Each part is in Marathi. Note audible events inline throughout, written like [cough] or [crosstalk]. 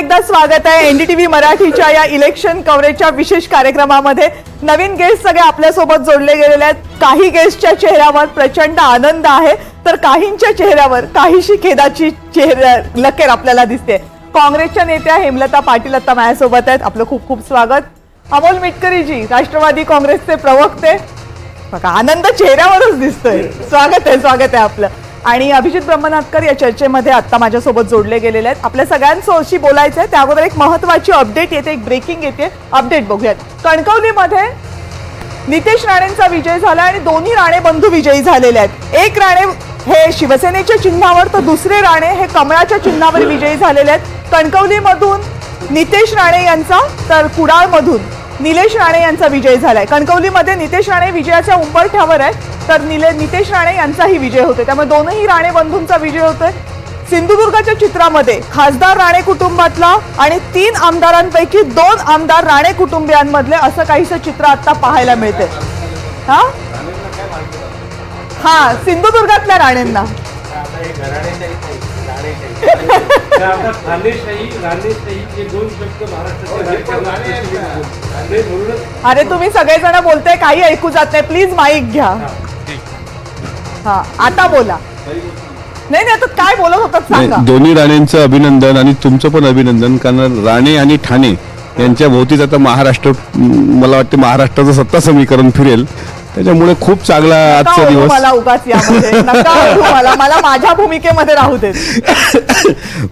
एकदा स्वागत आहे एनडीटीव्ही मराठीच्या या इलेक्शन कव्हरेजच्या विशेष कार्यक्रमामध्ये. नवीन गेस्ट सगळे आपल्यासोबत जोडले गेलेले आहेत. काही गेस्टच्या चेहऱ्यावर प्रचंड आनंद आहे. तर काहींच्या चेहऱ्यावर काहीशी खेदाची चेहरा लकेर आपल्याला दिसते. काँग्रेसच्या नेत्या हेमलता पाटील आता माझ्यासोबत आहेत. आपलं खूप खूप स्वागत. अमोल मिटकरीजी राष्ट्रवादी काँग्रेसचे प्रवक्ते. बघा आनंद चेहऱ्यावरच दिसतोय. स्वागत आहे स्वागत आहे आपलं. आणि अभिजित ब्रह्मनाथकर या चर्चेमध्ये आता माझ्यासोबत जोडले गेलेले आहेत. आपल्या सगळ्यांशी बोलायचं आहे त्या एक महत्वाची अपडेट येते एक ब्रेकिंग येते. अपडेट बघूयात. कणकवलीमध्ये नितेश राणेंचा विजय झाला आणि दोन्ही राणे बंधू विजयी झालेले आहेत. एक राणे हे शिवसेनेच्या चिन्हावर तर दुसरे राणे हे कमळाच्या चिन्हावर विजयी झालेले आहेत. कणकवलीमधून नितेश राणे यांचा तर कुडाळमधून. निलेश राणे यांचा विजय झालाय. कणकवलीमध्ये नितेश राणे विजयाच्या उंबरठ्यावर आहे तर निले नितेश राणे यांचाही विजय होतोय. त्यामुळे दोनही राणे बंधूंचा विजय होतोय. सिंधुदुर्गाच्या चित्रामध्ये खासदार राणे कुटुंबातला आणि तीन आमदारांपैकी दोन आमदार राणे कुटुंबियांमधले असं काहीसं चित्र आता पाहायला मिळते हा? हा सिंधुदुर्गातल्या राणेंना. हे नाही, म्हणूनच अरे तुम्ही सगळेजण बोलताय काही ऐकू जात नाही. प्लीज माईक घ्या. हा. आता बोला. नाही नाही आता काय बोलत होतात सांगा. दोन्ही राणेंचं अभिनंदन आणि तुमचं पण अभिनंदन कारण राणे आणि ठाणे यांच्या भोवतीच आता महाराष्ट्र मला वाटते महाराष्ट्राचं सत्ता समीकरण फिरेल. त्याच्यामुळे खूप चांगला नका आजचा ओढू दिवस. मला उगाच यामध्ये. नका ओढू [laughs] मला. मला माझ्या भूमिकेमध्ये राहू देत.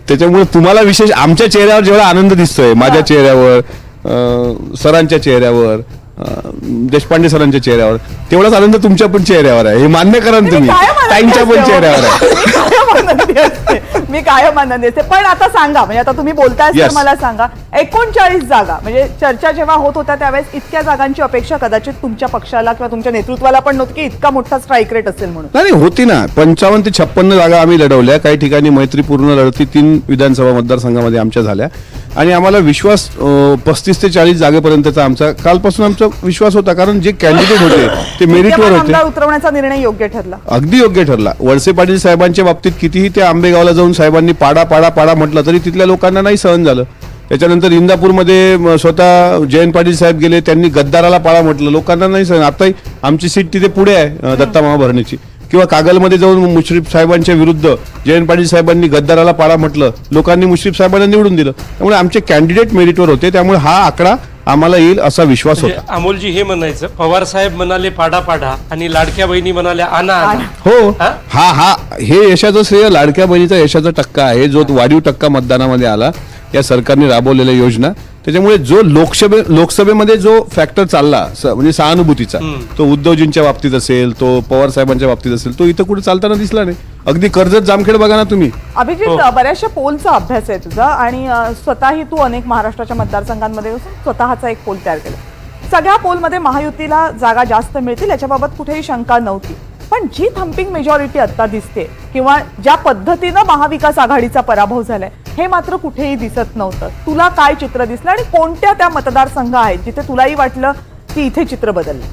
त्याच्यामुळे तुम्हाला विशेष आमच्या चेहऱ्यावर जेवढा आनंद दिसतोय माझ्या चेहऱ्यावर अं, सरांच्या चेहऱ्यावर अं, देशपांडे सरांच्या चेहऱ्यावर तेवढाच आनंद तुमच्या पण चेहऱ्यावर आहे. हे मान्य करा ना तुम्ही. कायम आनंदी ताईंच्या पण असते, चेहऱ्यावर आहे. मी कायम आनंदी असते. मी कायम आनंदी असते. पण आता सांगा म्हणजे आता तुम्ही बोलताय तर Yes. मला सांगा. एकोणचाळीस जागा म्हणजे चर्चा जेव्हा होत होत्या त्यावेळेस इतक्या जागांची अपेक्षा कदाचित तुमच्या पक्षाला किंवा तुमच्या नेतृत्वाला पण नव्हती की इतका मोठा स्ट्राईक रेट असेल म्हणून. नाही होती ना. पंचावन्न ते छप्पन्न जागा आम्ही लढवल्या. काही ठिकाणी मैत्रीपूर्ण लढती तीन विधानसभा मतदारसंघामध्ये आमच्या झाल्या. आणि आम्हाला विश्वास पस्तीस ते चाळीस जागेपर्यंतचा आमचा कालपासून आमचा विश्वास होता. कारण जे कॅन्डिडेट होते ते मेरिटवर होते. उतरवण्याचा निर्णय योग्य ठरला. अगदी योग्य ठरला. वळसे पाटील साहेबांच्या बाबतीत कितीही त्या आंबेगावला जाऊन साहेबांनी पाडा पाडा पाडा म्हटलं तरी तिथल्या लोकांना नाही सहन झालं. त्याच्यानंतर इंदापूरमध्ये म, स्वतः जयंत पाटील साहेब गेले त्यांनी गद्दाराला पाळा म्हटलं. लोकांना नाही सहन आताही आमची सीट तिथे पुढे आहे दत्ता मामा भरणीची. किंवा कागलमध्ये जाऊन मुश्रीफ साहेबांच्या विरुद्ध जयंत पाटील साहेबांनी गद्दाराला पाळा म्हटलं लोकांनी मुश्रीफ साहेबांना निवडून दिलं. त्यामुळे आमचे कॅन्डिडेट मेरिटवर होते त्यामुळे हा आकडा आम्हाला येईल असा विश्वास म्हणजे होता. अमोलजी हे म्हणायचं पवार साहेब म्हणाले पाडा पाडा आणि लाडक्या बहिणी म्हणाल्या आना. आना. हो हा? हा हा हे यशाचं श्रेय लाडक्या बहिणीचा यशाचा टक्का आहे जो वाढीव टक्का मतदानामध्ये आला. या सरकारने राबवलेल्या योजना. त्याच्यामुळे जो लोकसभे लोकसभेमध्ये जो फॅक्टर चालला म्हणजे सहानुभूतीचा तो उद्धवजींच्या बाबतीत असेल तो पवार साहेबांच्या बाबतीत असेल तो इथं कुठे चालताना दिसला नाही. अगदी कर्जत जामखेड बघा ना तुम्ही. अभिजित बऱ्याचशा पोलचा अभ्यास आहे तुझा आणि स्वतःही तू अनेक महाराष्ट्राच्या मतदारसंघांमध्ये स्वतःचा एक पोल तयार केला. सगळ्या पोलमध्ये महायुतीला जागा जास्त मिळतील याच्याबाबत कुठेही शंका नव्हती. पण जी थम्पिंग मेजॉरिटी आता दिसते किंवा ज्या पद्धतीनं महाविकास आघाडीचा पराभव झालाय हे मात्र कुठेही दिसत नव्हतं. तुला काय चित्र दिसलं आणि कोणत्या त्या मतदारसंघ आहेत जिथे तुलाही वाटलं की इथे चित्र बदललं?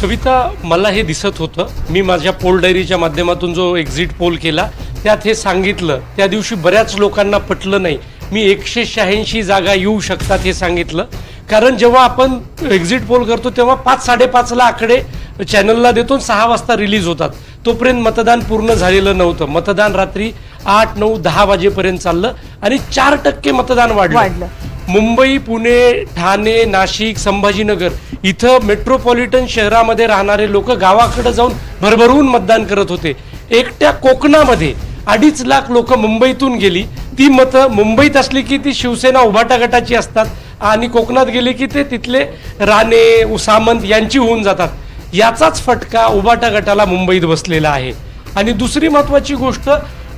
कविता मला हे दिसत होतं. मी माझ्या पोल डायरीच्या माध्यमातून जो एक्झिट पोल केला त्यात हे सांगितलं त्या दिवशी बऱ्याच लोकांना पटलं नाही. मी एकशे शहाऐंशी जागा येऊ शकतात हे सांगितलं. कारण जेव्हा आपण एक्झिट पोल करतो तेव्हा पाच साडेपाचला आकडे चॅनलला देतो सहा वाजता रिलीज होतात. तोपर्यंत मतदान पूर्ण झालेलं नव्हतं. मतदान रात्री आठ नऊ दहा वाजेपर्यंत चाललं आणि चार टक्के मतदान वाढलं. मुंबई पुणे ठाणे नाशिक संभाजीनगर इथं मेट्रोपॉलिटन शहरामध्ये राहणारे लोक गावाकडे जाऊन भरभरून मतदान करत होते. एकट्या कोकणामध्ये अडीच लाख लोक मुंबईतून गेली. ती मतं मुंबईत असली की ती शिवसेना उभाटा गटाची असतात आणि कोकणात गेली की ते तिथले राणे सामंत यांची होऊन जातात. याचाच फटका उभाटा गटाला मुंबईत बसलेला आहे. आणि दुसरी महत्वाची गोष्ट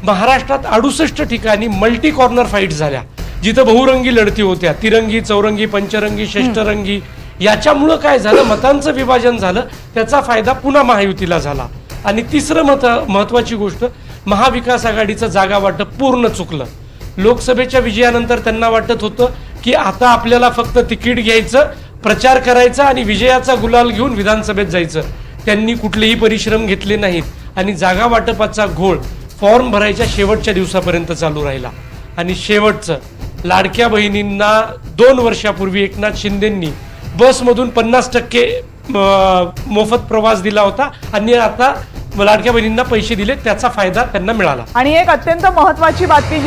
महाराष्ट्रात अडुसष्ट ठिकाणी मल्टी कॉर्नर फाईट झाल्या. जिथं बहुरंगी लढती होत्या. तिरंगी चौरंगी पंचरंगी षष्टरंगी याच्यामुळं काय झालं? मतांचं विभाजन झालं. त्याचा फायदा पुन्हा महायुतीला झाला. आणि तिसरं मत महत्वाची गोष्ट महाविकास आघाडीचं जागा वाटप पूर्ण चुकलं. लोकसभेच्या विजयानंतर त्यांना वाटत होतं की आता आपल्याला फक्त तिकीट घ्यायचं प्रचार करायचा आणि विजयाचा गुलाल घेऊन विधानसभेत जायचं. त्यांनी कुठलेही परिश्रम घेतले नाहीत. आणि जागा वाटपाचा घोळ फॉर्म भरायच्या शेवटच्या दिवसापर्यंत चालू राहिला. आणि शेवटचं लाडक्या बहिणींना दोन वर्षापूर्वी एकनाथ शिंदेंनी बसमधून पन्नास टक्के मोफत प्रवास दिला होता आणि आता लाडक्या बहिणींना पैसे दिले त्याचा फायदा त्यांना मिळाला. आणि एक अत्यंत महत्वाची बातमी